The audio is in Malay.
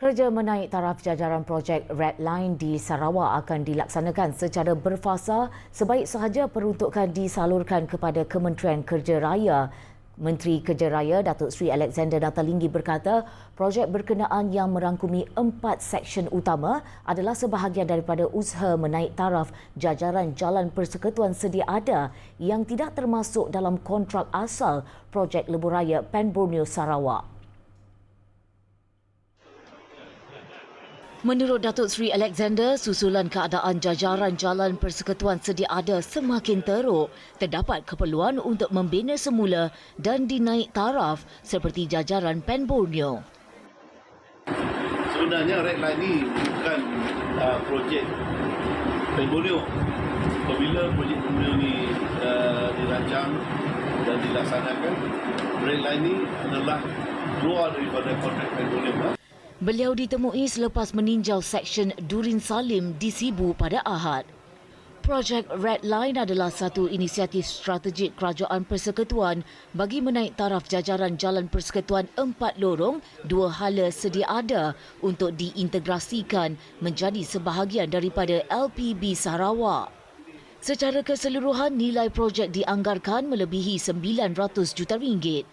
Kerja menaik taraf jajaran projek Red Line di Sarawak akan dilaksanakan secara berfasa sebaik sahaja peruntukan disalurkan kepada Kementerian Kerja Raya. Menteri Kerja Raya Datuk Seri Alexander Natalinggi berkata projek berkenaan yang merangkumi empat seksyen utama adalah sebahagian daripada usaha menaik taraf jajaran jalan persekutuan sedia ada yang tidak termasuk dalam kontrak asal projek lebuh raya Pen Borneo Sarawak. Menurut Datuk Seri Alexander, susulan keadaan jajaran jalan persekutuan sedia ada semakin teruk. Terdapat keperluan untuk membina semula dan dinaik taraf seperti jajaran Pen Borneo. Sebenarnya Red Line ni bukan uh, projek Pembolio. Apabila projek Pembolio ni uh, dirancang dan dilaksanakan, Red Line ni adalah keluar daripada kontrak Pembolio. Lah. Beliau ditemui selepas meninjau seksyen Durin Salim di Sibu pada Ahad. Projek Red Line adalah satu inisiatif strategik kerajaan persekutuan bagi menaik taraf jajaran jalan persekutuan empat lorong dua hala sedia ada untuk diintegrasikan menjadi sebahagian daripada LPB Sarawak. Secara keseluruhan, nilai projek dianggarkan melebihi 900 juta ringgit.